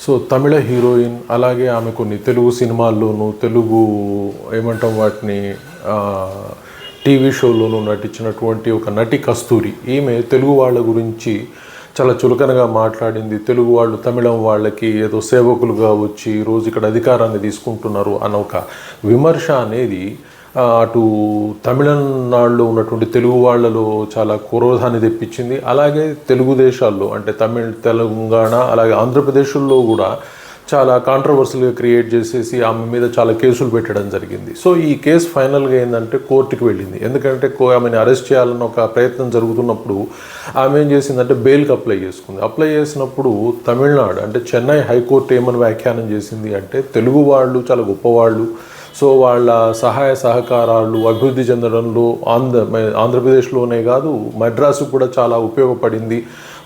So తమిళ heroine అలాగే ఆమె కొన్ని తెలుగు సినిమాల్లోనూ తెలుగు ఏమంటాం వాటిని టీవీ షోలోనూ నటించినటువంటి ఒక నటి కస్తూరి. ఈమె తెలుగు వాళ్ళ గురించి చాలా చులకనగా మాట్లాడింది. తెలుగు వాళ్ళు తమిళం వాళ్ళకి ఏదో సేవకులుగా వచ్చి రోజు ఇక్కడ అధికారాన్ని తీసుకుంటున్నారు అన్న ఒక విమర్శ అనేది అటు తమిళనాడులో ఉన్నటువంటి తెలుగు వాళ్ళలో చాలా క్రోధాన్ని తెప్పించింది. అలాగే తెలుగు దేశాల్లో అంటే తమిళ తెలంగాణ అలాగే ఆంధ్రప్రదేశ్లో కూడా చాలా కాంట్రవర్సీగా క్రియేట్ చేసేసి ఆమె మీద చాలా కేసులు పెట్టడం జరిగింది. సో ఈ కేసు ఫైనల్గా ఏంటంటే కోర్టుకి వెళ్ళింది. ఎందుకంటే కో- ఆమెను అరెస్ట్ చేయాలన్న ఒక ప్రయత్నం జరుగుతున్నప్పుడు ఆమె ఏం చేసిందంటే బెయిల్కి అప్లై చేసుకుంది. అప్లై చేసినప్పుడు తమిళనాడు అంటే చెన్నై హైకోర్టు ఏమని వ్యాఖ్యానం చేసింది అంటే తెలుగు వాళ్ళు చాలా గొప్పవాళ్ళు సో వాళ్ళ సహాయ సహకారాలు అభివృద్ధి చెందడంలో ఆంధ్ర ఆంధ్రప్రదేశ్లోనే కాదు మద్రాసు కూడా చాలా ఉపయోగపడింది.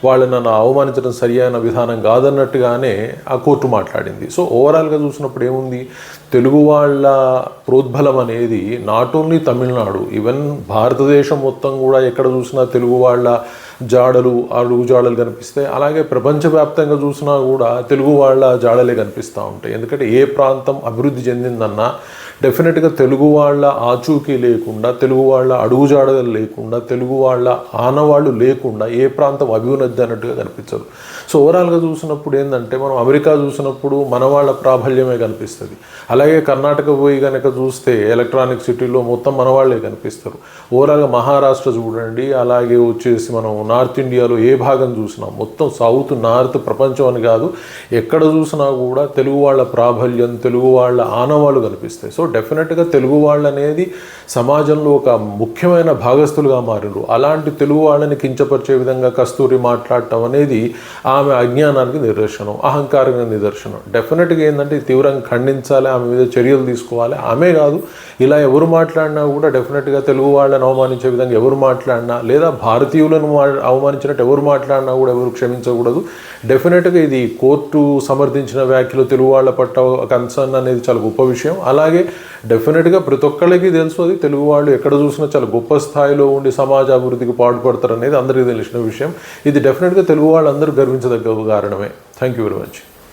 వాళ్ళని నన్ను అవమానించడం సరియైన విధానం కాదన్నట్టుగానే ఆ కోర్టు మాట్లాడింది. సో ఓవరాల్గా చూసినప్పుడు ఏముంది? తెలుగు వాళ్ళ ప్రోద్బలం అనేది నాట్ ఓన్లీ తమిళనాడు ఈవెన్ భారతదేశం మొత్తం కూడా ఎక్కడ చూసినా తెలుగు వాళ్ళ జాడలు అడుగు జాడలు కనిపిస్తాయి. అలాగే ప్రపంచవ్యాప్తంగా చూసినా కూడా తెలుగు వాళ్ళ జాడలే కనిపిస్తూ ఉంటాయి. ఎందుకంటే ఏ ప్రాంతం అభివృద్ధి చెందిందన్నా డెఫినెట్గా తెలుగు వాళ్ళ ఆచూకీ లేకుండా తెలుగు వాళ్ళ అడుగుజాడలు లేకుండా తెలుగు వాళ్ళ ఆనవాళ్ళు లేకుండా ఏ ప్రాంతం అభివృద్ధి అన్నట్టుగా కనిపించదు. సో ఓవరాల్గా చూసినప్పుడు ఏంటంటే మనం అమెరికా చూసినప్పుడు మన వాళ్ళ ప్రాబల్యమే కనిపిస్తుంది. అలాగే కర్ణాటక పోయి కనుక చూస్తే ఎలక్ట్రానిక్ సిటీలో మొత్తం మన వాళ్ళే కనిపిస్తారు. ఓవరాల్గా మహారాష్ట్ర చూడండి అలాగే వచ్చేసి మనం నార్త్ ఇండియాలో ఏ భాగం చూసినా మొత్తం సౌత్ నార్త్ ప్రపంచం అని కాదు ఎక్కడ చూసినా కూడా తెలుగు వాళ్ళ ప్రాబల్యం తెలుగు వాళ్ళ ఆనవాళ్ళు కనిపిస్తాయి. సో డెఫినెట్గా తెలుగు వాళ్ళు అనేది సమాజంలో ఒక ముఖ్యమైన భాగస్థులుగా మారినారు. అలాంటి తెలుగు వాళ్ళని కించపరిచే విధంగా కస్తూరి మాట్లాడటం అనేది ఆమె అజ్ఞానానికి నిదర్శనం అహంకారానికి నిదర్శనం. డెఫినెట్గా ఏంటంటే తీవ్రంగా ఖండించాలి ఆమె మీద చర్యలు తీసుకోవాలి. ఆమె కాదు ఇలా ఎవరు మాట్లాడినా కూడా డెఫినెట్గా తెలుగు వాళ్ళని అవమానించే విధంగా ఎవరు మాట్లాడినా లేదా భారతీయులను అవమానించినట్టు ఎవరు మాట్లాడినా కూడా ఎవరు క్షమించకూడదు. డెఫినెట్గా ఇది కోర్టు సమర్థించిన వ్యాఖ్యలు తెలుగు వాళ్ళ పట్ల కన్సర్న్ అనేది చాలా గొప్ప విషయం. అలాగే డెఫినెట్గా ప్రతి ఒక్కళ్ళకి తెలుసు అది తెలుగు వాళ్ళు ఎక్కడ చూసినా చాలా గొప్ప స్థాయిలో ఉండి సమాజ అభివృద్ధికి పాటుపడతారు అనేది అందరికీ తెలిసిన విషయం. ఇది డెఫినెట్గా తెలుగు వాళ్ళందరూ గర్వించదగ్గ కారణమే. Thank you very much